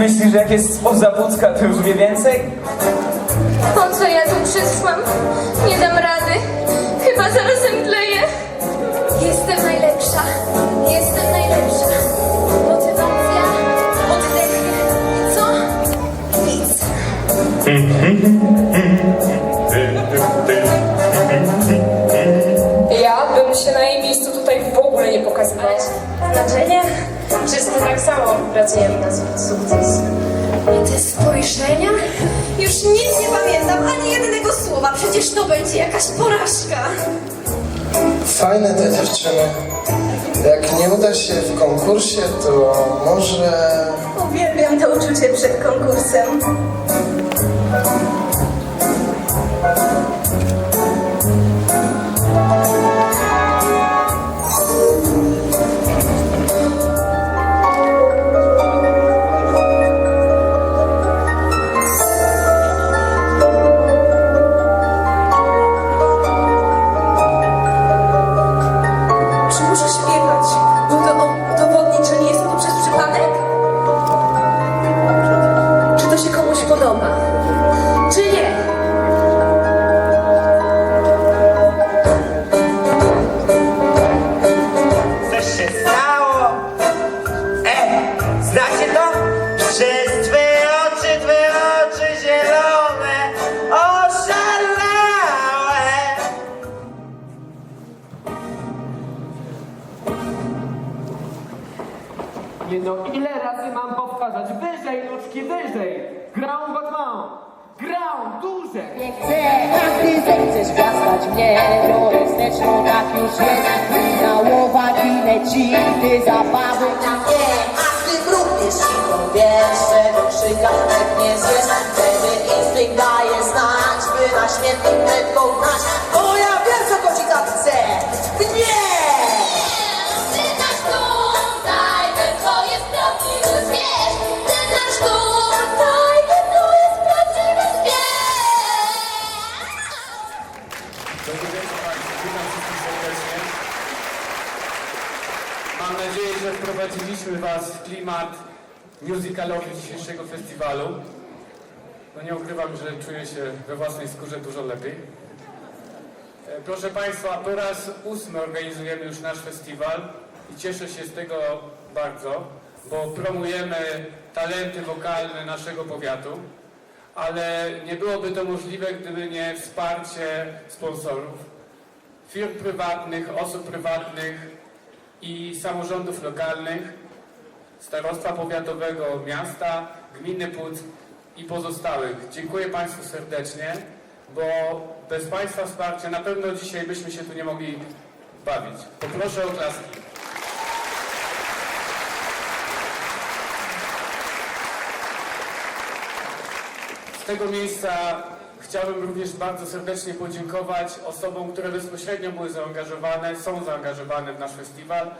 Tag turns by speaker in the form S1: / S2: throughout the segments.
S1: ten myśli, że jak jest spoza Pucka, to już wie więcej?
S2: Po co ja tu przyszłam? Nie dam rady. Chyba zaraz zemdleję. Jestem najlepsza. Jestem najlepsza. Motywacja, oddech. I co? Nic.
S3: Ja bym się na jej miejscu tutaj w ogóle nie pokazywała.
S4: Znaczenie? Wszyscy tak samo pracujemy na sukces.
S2: I te spojrzenia? Już nic nie pamiętam, ani jednego słowa. Przecież to będzie jakaś porażka.
S5: Fajne te dziewczyny. Jak nie uda się w konkursie, to może...
S4: Uwielbiam to uczucie przed konkursem.
S2: Nie
S6: no, ile razy mam powtarzać? Wyżej, nóżki, wyżej! Ground Batman! Ground, duże!
S7: Nie chcę, a ty zechcesz głaskać mnie Teoretyczną tak już jest Nałować inne ci, ty zabawy na mnie A ty również siłą wiesz, czego krzyka nie zjesz
S8: musicalowy dzisiejszego festiwalu. No nie ukrywam, że czuję się we własnej skórze dużo lepiej. E, Proszę Państwa, po raz ósmy organizujemy już nasz festiwal i cieszę się z tego bardzo, bo promujemy talenty wokalne naszego powiatu, ale nie byłoby to możliwe, gdyby nie wsparcie sponsorów, firm prywatnych, osób prywatnych i samorządów lokalnych, starostwa powiatowego miasta, gminy Puck i pozostałych. Dziękuję Państwu serdecznie, bo bez Państwa wsparcia na pewno dzisiaj byśmy się tu nie mogli bawić. Poproszę o klaski. Z tego miejsca chciałbym również bardzo serdecznie podziękować osobom, które bezpośrednio były zaangażowane, są zaangażowane w nasz festiwal.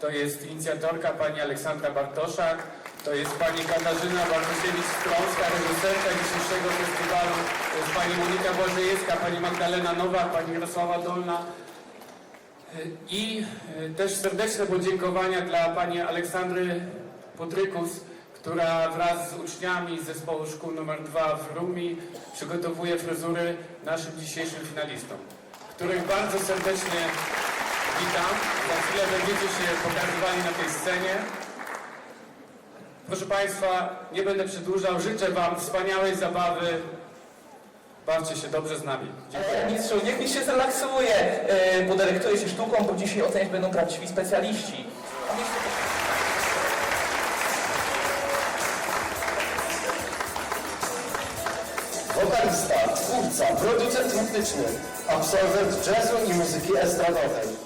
S8: To jest inicjatorka pani Aleksandra Bartoszak, to jest pani Katarzyna Bartosiewicz-Strąska, reżyserka dzisiejszego festiwalu, to jest pani Monika Błażejewska, pani Magdalena Nowak, pani Jarosława Dolna. I e, też serdeczne podziękowania dla pani Aleksandry Potrykus, która wraz z uczniami zespołu szkół nr 2 w Rumi przygotowuje fryzury naszym dzisiejszym finalistom, których bardzo serdecznie witam. Za chwilę będziecie się pokazywali na tej scenie. Proszę Państwa, nie będę przedłużał. Życzę Wam wspaniałej zabawy. Bawcie się dobrze z nami. Dziękuję.
S1: Mistrzu, niech mi się zrelaksuje, yy, bo dyrektuje się sztuką, bo dzisiaj oceniać będą prawdziwi specjaliści. A mistrzu,
S5: Wokalista, twórca, producent muzyczny, absolwent jazzu i muzyki estradowej.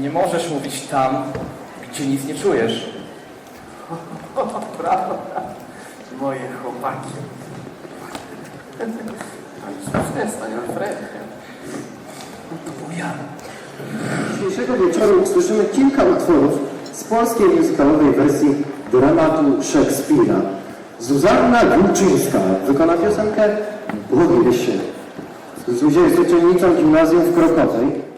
S1: Nie możesz mówić tam, gdzie nic nie czujesz.
S6: Brawo, moje chłopaki. Przestań, Alfredzie.
S5: Dzisiejszego wieczoru usłyszymy kilka utworów z polskiej muzykalowej wersji dramatu Szekspira. Zuzanna Wilczyńska wykona piosenkę Błogie się. Zuzia jest uczennicą gimnazjum w Krokowej.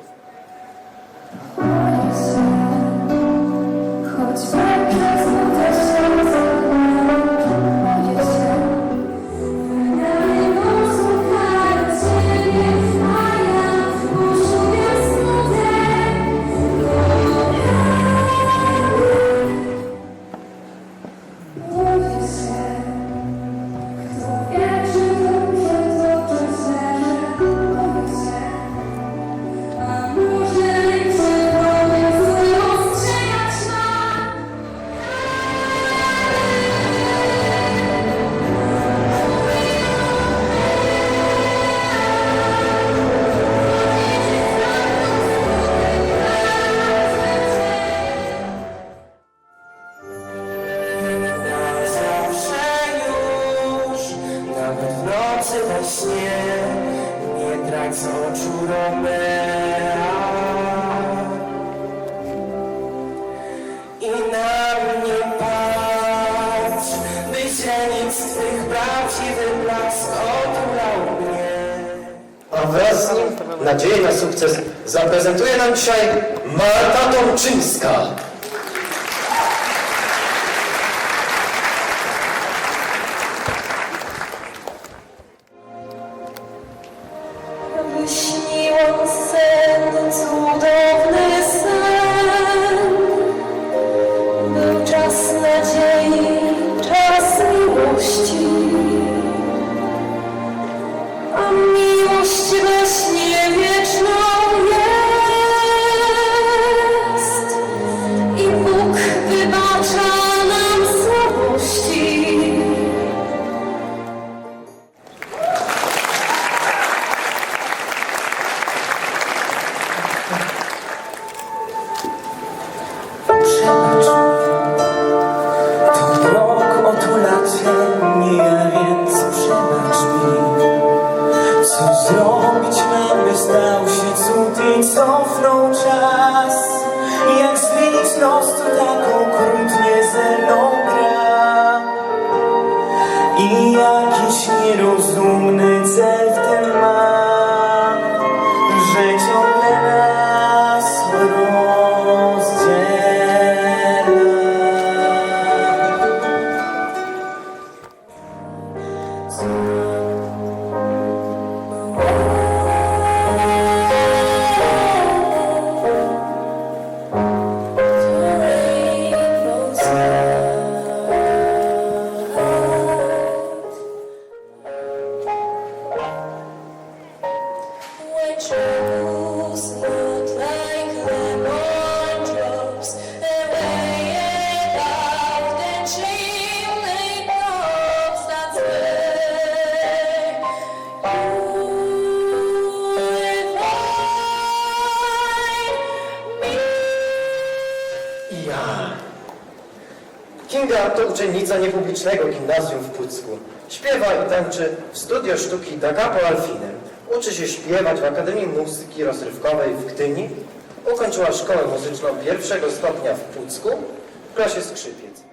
S5: Nim nadzieję na sukces zaprezentuje nam dzisiaj Marta Tomczyńska.
S9: Wyśniłam sen, cudowny sen. Był czas nadziei,
S5: rozumne. Kinga to uczennica niepublicznego gimnazjum w Pucku. Śpiewa i tańczy w studio sztuki Da Capo Alfinem. Uczy się śpiewać w Akademii Muzyki Rozrywkowej w Gdyni. Ukończyła szkołę muzyczną pierwszego stopnia w Pucku w klasie skrzypiec.